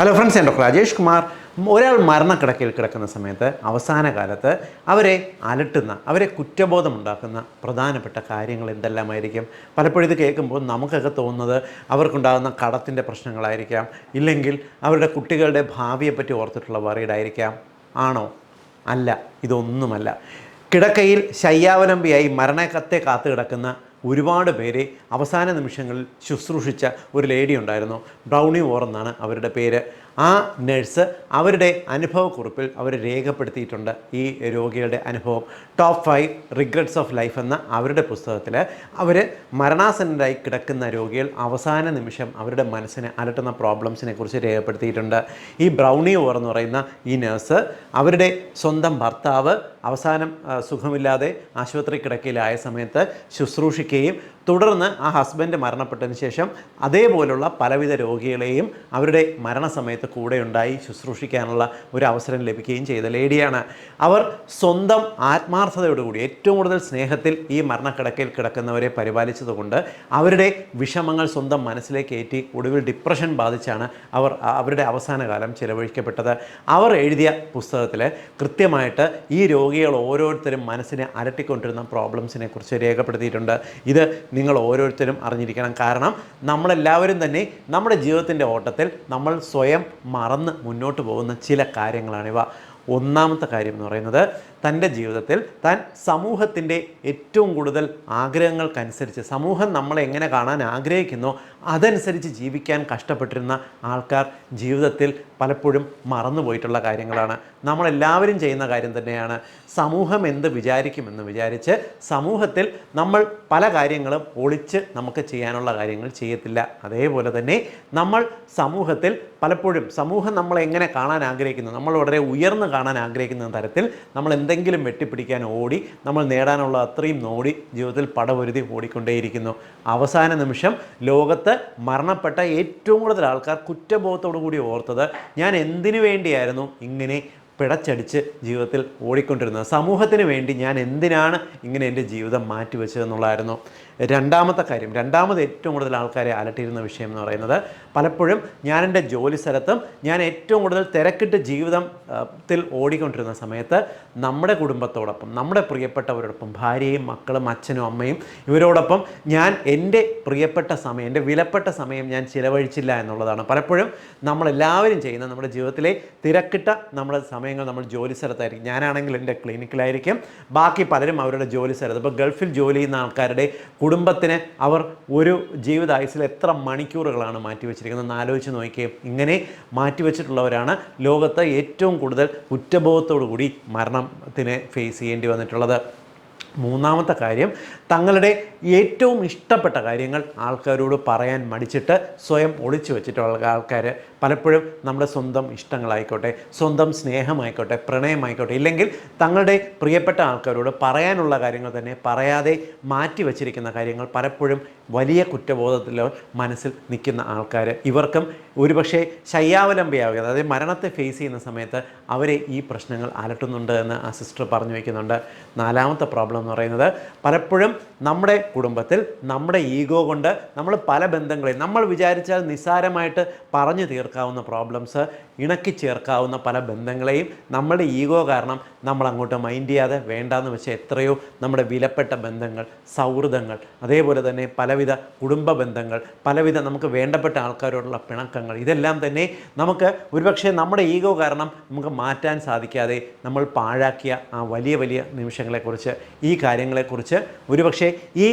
Hello friends ഞാൻ doctor Rajesh Kumar ഒരാൾ മരണക്കിടക്കയിൽ കിടക്കുന്ന സമയത്ത് അവസാന കാലത്ത് അവരെ അലട്ടുന്ന അവരെ കുറ്റബോധമുണ്ടാക്കുന്ന പ്രധാനപ്പെട്ട കാര്യങ്ങൾ എന്തെല്ലാമായിരിക്കും? പലപ്പോഴും ഇത് കേൾക്കുമ്പോൾ നമുക്കൊക്കെ തോന്നുന്നത് അവർക്കുണ്ടാകുന്ന കടത്തിന്റെ പ്രശ്നങ്ങളായിരിക്കാം. ഇല്ലെങ്കിൽ അവരുടെ കുട്ടികളുടെ ഭാവിയെപ്പറ്റി ഓർത്തിട്ടുള്ള വറീഡായിരിക്കാം ആണോ? അല്ല. ഇതൊന്നുമല്ല. കിടക്കയിൽ ശയ്യാവലംബിയായി മരണക്കത്തെ കാത്തു കിടക്കുന്ന ഒരുപാട് പേരെ അവസാന നിമിഷങ്ങളിൽ ശുശ്രൂഷിച്ച ഒരു ലേഡി ഉണ്ടായിരുന്നു. ബ്രൗണി ഓർ എന്നാണ് അവരുടെ പേര്. ആ നഴ്സ് അവരുടെ അനുഭവക്കുറിപ്പിൽ അവർ രേഖപ്പെടുത്തിയിട്ടുണ്ട് ഈ രോഗികളുടെ അനുഭവം. Top five regrets of life എന്ന അവരുടെ പുസ്തകത്തിൽ അവർ മരണാസന്നരായി കിടക്കുന്ന രോഗികൾ അവസാന നിമിഷം അവരുടെ മനസ്സിനെ അലട്ടുന്ന പ്രോബ്ലംസിനെ കുറിച്ച് രേഖപ്പെടുത്തിയിട്ടുണ്ട്. ഈ ബ്രൗണി ഓർ എന്ന് പറയുന്ന ഈ നഴ്സ് അവരുടെ സ്വന്തം ഭർത്താവ് അവസാനം സുഖമില്ലാതെ ആശുപത്രി കിടക്കയിലായ സമയത്ത് ശുശ്രൂഷിക്കുകയും തുടർന്ന് ആ ഹസ്ബൻഡ് മരണപ്പെട്ടതിന് ശേഷം അതേപോലുള്ള പലവിധ രോഗികളെയും അവരുടെ മരണസമയത്ത് കൂടെ ഉണ്ടായി ശുശ്രൂഷിക്കാനുള്ള ഒരു അവസരം ലഭിക്കുകയും ചെയ്ത ലേഡിയാണ്. അവർ സ്വന്തം ആത്മാർത്ഥതയോടുകൂടി ഏറ്റവും കൂടുതൽ സ്നേഹത്തിൽ ഈ മരണക്കിടക്കയിൽ കിടക്കുന്നവരെ പരിപാലിച്ചതുകൊണ്ട് അവരുടെ വിഷമങ്ങൾ സ്വന്തം മനസ്സിലേക്ക് ഏറ്റി ഒടുവിൽ ഡിപ്രഷൻ ബാധിച്ചാണ് അവർ അവരുടെ അവസാന കാലം ചിലവഴിക്കപ്പെട്ടത്. അവർ എഴുതിയ പുസ്തകത്തിൽ കൃത്യമായിട്ട് ഈ രോഗികൾ ഓരോരുത്തരും മനസ്സിനെ അലട്ടിക്കൊണ്ടിരുന്ന പ്രോബ്ലംസിനെ കുറിച്ച് രേഖപ്പെടുത്തിയിട്ടുണ്ട്. ഇത് നിങ്ങൾ ഓരോരുത്തരും അറിഞ്ഞിരിക്കണം. കാരണം നമ്മളെല്ലാവരും തന്നെ നമ്മുടെ ജീവിതത്തിന്റെ ഓട്ടത്തിൽ നമ്മൾ സ്വയം മറന്ന് മുന്നോട്ട് പോകുന്ന ചില കാര്യങ്ങളാണിവ ഒന്നാമത്തെ കാര്യം എന്ന് പറയുന്നത് തന്റെ ജീവിതത്തിൽ താൻ സമൂഹത്തിന്റെ ഏറ്റവും കൂടുതൽ ആഗ്രഹങ്ങൾക്കനുസരിച്ച് സമൂഹം നമ്മളെ എങ്ങനെ കാണാൻ ആഗ്രഹിക്കുന്നോ അതനുസരിച്ച് ജീവിക്കാൻ കഷ്ടപ്പെട്ടിരുന്ന ആൾക്കാർ ജീവിതത്തിൽ പലപ്പോഴും മറന്നുപോയിട്ടുള്ള കാര്യങ്ങളാണ്. നമ്മളെല്ലാവരും ചെയ്യുന്ന കാര്യം തന്നെയാണ്. സമൂഹം എന്ത് വിചാരിക്കുമെന്ന് വിചാരിച്ച് സമൂഹത്തിൽ നമ്മൾ പല കാര്യങ്ങളും ഒളിച്ച് നമുക്ക് ചെയ്യാനുള്ള കാര്യങ്ങൾ ചെയ്യത്തില്ല. അതേപോലെ തന്നെ നമ്മൾ സമൂഹത്തിൽ പലപ്പോഴും സമൂഹം നമ്മളെ എങ്ങനെ കാണാൻ ആഗ്രഹിക്കുന്നു നമ്മൾ വളരെ ഉയർന്നു കാണാൻ ആഗ്രഹിക്കുന്ന തരത്തിൽ നമ്മൾ എന്തെങ്കിലും വെട്ടിപ്പിടിക്കാൻ ഓടി നമ്മൾ നേടാനുള്ള അത്രയും നോടി ജീവിതത്തിൽ പടപൊരുതി ഓടിക്കൊണ്ടേയിരിക്കുന്നു. അവസാന നിമിഷം ലോകത്ത് മരണപ്പെട്ട ഏറ്റവും കൂടുതൽ ആൾക്കാർ കുറ്റബോധത്തോടു കൂടി ഓർത്തത് ഞാൻ എന്തിനു വേണ്ടിയായിരുന്നു ഇങ്ങനെ പിടച്ചടിച്ച് ജീവിതത്തിൽ ഓടിക്കൊണ്ടിരുന്നത്. സമൂഹത്തിന് വേണ്ടി ഞാൻ എന്തിനാണ് ഇങ്ങനെ എന്റെ ജീവിതം മാറ്റിവെച്ചതെന്നുള്ളതായിരുന്നു രണ്ടാമത്തെ കാര്യം. രണ്ടാമത് ഏറ്റവും കൂടുതൽ ആൾക്കാരെ അലട്ടിയിരുന്ന വിഷയം എന്ന് പറയുന്നത് പലപ്പോഴും ഞാൻ എന്റെ ജോലി സ്ഥലത്തും ഞാൻ ഏറ്റവും കൂടുതൽ തിരക്കിട്ട് ജീവിതത്തിൽ ഓടിക്കൊണ്ടിരുന്ന സമയത്ത് നമ്മുടെ കുടുംബത്തോടൊപ്പം നമ്മുടെ പ്രിയപ്പെട്ടവരോടൊപ്പം ഭാര്യയും മക്കളും അച്ഛനും അമ്മയും ഇവരോടൊപ്പം ഞാൻ എന്റെ പ്രിയപ്പെട്ട സമയം എന്റെ വിലപ്പെട്ട സമയം ഞാൻ ചിലവഴിച്ചില്ല എന്നുള്ളതാണ്. പലപ്പോഴും നമ്മളെല്ലാവരും ചെയ്യുന്ന നമ്മുടെ ജീവിതത്തിലെ തിരക്കിട്ട നമ്മുടെ സമയങ്ങൾ നമ്മൾ ജോലി സ്ഥലത്തായിരിക്കും. ഞാനാണെങ്കിൽ എന്റെ ക്ലിനിക്കിലായിരിക്കും. ബാക്കി പലരും അവരുടെ ജോലി സ്ഥലത്ത്. ഇപ്പോൾ ഗൾഫിൽ ജോലി ചെയ്യുന്ന ആൾക്കാരുടെ കുടുംബത്തിന് അവർ ഒരു ജീവിതായുസിൽ എത്ര മണിക്കൂറുകളാണ് മാറ്റിവെച്ചിരിക്കുന്നത് ആലോചിച്ച് നോക്കിയേ. ഇങ്ങനെ മാറ്റിവെച്ചിട്ടുള്ളവരാണ് ലോകത്ത് ഏറ്റവും കൂടുതൽ കുറ്റബോധത്തോടു കൂടി മരണത്തിനെ ഫേസ് ചെയ്യേണ്ടി വന്നിട്ടുള്ളത്. മൂന്നാമത്തെ കാര്യം തങ്ങളുടെ ഏറ്റവും ഇഷ്ടപ്പെട്ട കാര്യങ്ങൾ ആൾക്കാരോട് പറയാൻ മടിച്ചിട്ട് സ്വയം ഒളിച്ചു വെച്ചിട്ടുള്ള ആൾക്കാർ പലപ്പോഴും നമ്മുടെ സ്വന്തം ഇഷ്ടങ്ങളായിക്കോട്ടെ സ്വന്തം സ്നേഹമായിക്കോട്ടെ പ്രണയമായിക്കോട്ടെ ഇല്ലെങ്കിൽ തങ്ങളുടെ പ്രിയപ്പെട്ട ആൾക്കാരോട് പറയാനുള്ള കാര്യങ്ങൾ തന്നെ പറയാതെ മാറ്റി വച്ചിരിക്കുന്ന കാര്യങ്ങൾ പലപ്പോഴും വലിയ കുറ്റബോധത്തിലോ മനസ്സിൽ നിൽക്കുന്ന ആൾക്കാർ ഇവർക്കും ഒരുപക്ഷെ ശയ്യാവലംബിയാവുക അതായത് മരണത്തെ ഫേസ് ചെയ്യുന്ന സമയത്ത് അവരെ ഈ പ്രശ്നങ്ങൾ അലട്ടുന്നുണ്ട് എന്ന് ആ സിസ്റ്റർ പറഞ്ഞു വയ്ക്കുന്നുണ്ട് നാലാമത്തെ പ്രോബ്ലം എന്ന് പറയുന്നത് പലപ്പോഴും നമ്മുടെ കുടുംബത്തിൽ നമ്മുടെ ഈഗോ കൊണ്ട് നമ്മൾ പല ബന്ധങ്ങളെയും നമ്മൾ വിചാരിച്ചാൽ നിസ്സാരമായിട്ട് പറഞ്ഞു തീർക്കാവുന്ന പ്രോബ്ലംസ് ഇണക്കി ചേർക്കാവുന്ന പല ബന്ധങ്ങളെയും നമ്മുടെ ഈഗോ കാരണം നമ്മൾ അങ്ങോട്ട് മൈൻഡ് ചെയ്യാതെ വേണ്ടാന്ന് വെച്ച എത്രയോ നമ്മുടെ വിലപ്പെട്ട ബന്ധങ്ങൾ സൗഹൃദങ്ങൾ അതേപോലെ തന്നെ പലവിധ കുടുംബ ബന്ധങ്ങൾ പലവിധ നമുക്ക് വേണ്ടപ്പെട്ട ആൾക്കാരോടുള്ള പിണക്കങ്ങൾ ഇതെല്ലാം തന്നെ നമുക്ക് ഒരുപക്ഷെ നമ്മുടെ ഈഗോ കാരണം നമുക്ക് മാറ്റാൻ സാധിക്കാതെ നമ്മൾ പാഴാക്കിയ ആ വലിയ വലിയ നിമിഷങ്ങളെക്കുറിച്ച് ഈ കാര്യങ്ങളെക്കുറിച്ച് ഒരുപക്ഷെ ഈ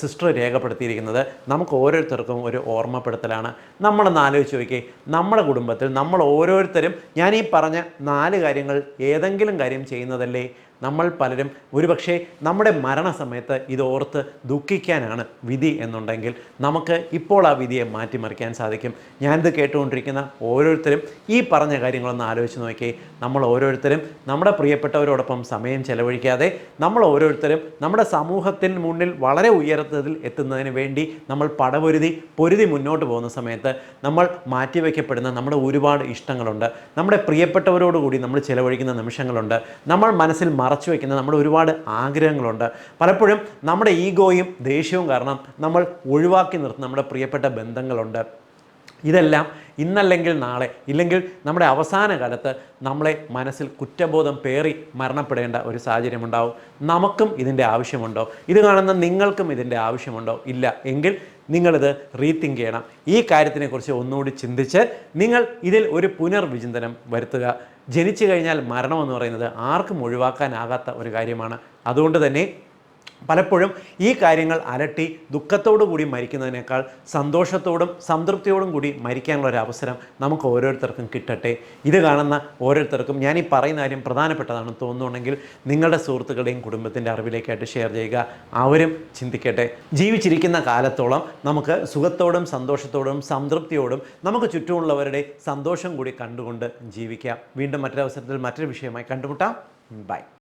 സിസ്റ്റർ രേഖപ്പെടുത്തിയിരിക്കുന്നത് നമുക്ക് ഓരോരുത്തർക്കും ഒരു ഓർമ്മപ്പെടുത്തലാണ്. നമ്മളൊന്ന് ആലോചിച്ച് നോക്കിയേ നമ്മുടെ കുടുംബത്തിൽ നമ്മൾ ഓരോരുത്തരും ഞാൻ ഈ പറഞ്ഞ നാല് കാര്യങ്ങൾ ഏതെങ്കിലും കാര്യം ചെയ്യുന്നതല്ലേ? നമ്മൾ പലരും ഒരുപക്ഷെ നമ്മുടെ മരണസമയത്ത് ഇതോർത്ത് ദുഃഖിക്കാനാണ് വിധി എന്നുണ്ടെങ്കിൽ നമുക്ക് ഇപ്പോൾ ആ വിധിയെ മാറ്റിമറിക്കാൻ സാധിക്കും. ഞാനിത് കേട്ടുകൊണ്ടിരിക്കുന്ന ഓരോരുത്തരും ഈ പറഞ്ഞ കാര്യങ്ങളൊന്ന് ആലോചിച്ച് നോക്കി നമ്മൾ ഓരോരുത്തരും നമ്മുടെ പ്രിയപ്പെട്ടവരോടൊപ്പം സമയം ചെലവഴിക്കാതെ നമ്മൾ ഓരോരുത്തരും നമ്മുടെ സമൂഹത്തിന് മുന്നിൽ വളരെ ഉയരത്തിൽ എത്തുന്നതിന് വേണ്ടി നമ്മൾ പടപൊരുതി പൊരുതി മുന്നോട്ട് പോകുന്ന സമയത്ത് നമ്മൾ മാറ്റിവെക്കപ്പെടുന്ന നമ്മുടെ ഒരുപാട് ഇഷ്ടങ്ങളുണ്ട്. നമ്മുടെ പ്രിയപ്പെട്ടവരോടുകൂടി നമ്മൾ ചിലവഴിക്കുന്ന നിമിഷങ്ങളുണ്ട്. നമ്മൾ മനസ്സിൽ മറച്ചു വയ്ക്കുന്ന നമ്മുടെ ഒരുപാട് ആഗ്രഹങ്ങളുണ്ട്. പലപ്പോഴും നമ്മുടെ ഈഗോയും ദേഷ്യവും കാരണം നമ്മൾ ഒഴിവാക്കി നിർത്തുന്ന നമ്മുടെ പ്രിയപ്പെട്ട ബന്ധങ്ങളുണ്ട്. ഇതെല്ലാം ഇന്നല്ലെങ്കിൽ നാളെ ഇല്ലെങ്കിൽ നമ്മുടെ അവസാന കാലത്ത് നമ്മളെ മനസ്സിൽ കുറ്റബോധം പേറി മരണപ്പെടേണ്ട ഒരു സാഹചര്യമുണ്ടാവും നമുക്കും ഇതിന്റെ ആവശ്യമുണ്ടോ? ഇത് കാണുന്ന നിങ്ങൾക്കും ഇതിന്റെ ആവശ്യമുണ്ടോ? ഇല്ല. എങ്കിൽ നിങ്ങളിത് റീതിങ്ക് ചെയ്യണം. ഈ കാര്യത്തിനെക്കുറിച്ച് ഒന്നുകൂടി ചിന്തിച്ച് നിങ്ങൾ ഇതിൽ ഒരു പുനർവിചിന്തനം വരുത്തുക. ജനിച്ചു കഴിഞ്ഞാൽ മരണം എന്ന് പറയുന്നത് ആർക്കും ഒഴിവാക്കാനാകാത്ത ഒരു കാര്യമാണ്. അതുകൊണ്ട് തന്നെ പലപ്പോഴും ഈ കാര്യങ്ങൾ അലട്ടി ദുഃഖത്തോടു കൂടി മരിക്കുന്നതിനേക്കാൾ സന്തോഷത്തോടും സംതൃപ്തിയോടും കൂടി മരിക്കാനുള്ള ഒരു അവസരം നമുക്ക് ഓരോരുത്തർക്കും കിട്ടട്ടെ. ഇത് കാണുന്ന ഓരോരുത്തർക്കും ഞാൻ ഈ പറയുന്ന കാര്യം പ്രധാനപ്പെട്ടതാണെന്ന് തോന്നുന്നുണ്ടെങ്കിൽ നിങ്ങളുടെ സുഹൃത്തുക്കളുടെയും കുടുംബത്തിന്റെ അറിവിലേക്കായിട്ട് ഷെയർ ചെയ്യുക. അവരും ചിന്തിക്കട്ടെ. ജീവിച്ചിരിക്കുന്ന കാലത്തോളം നമുക്ക് സുഖത്തോടും സന്തോഷത്തോടും സംതൃപ്തിയോടും നമുക്ക് ചുറ്റുമുള്ളവരുടെ സന്തോഷം കൂടി കണ്ടുകൊണ്ട് ജീവിക്കാം. വീണ്ടും മറ്റൊരവസരത്തിൽ മറ്റൊരു വിഷയമായി കണ്ടുമുട്ടാം. ബൈ.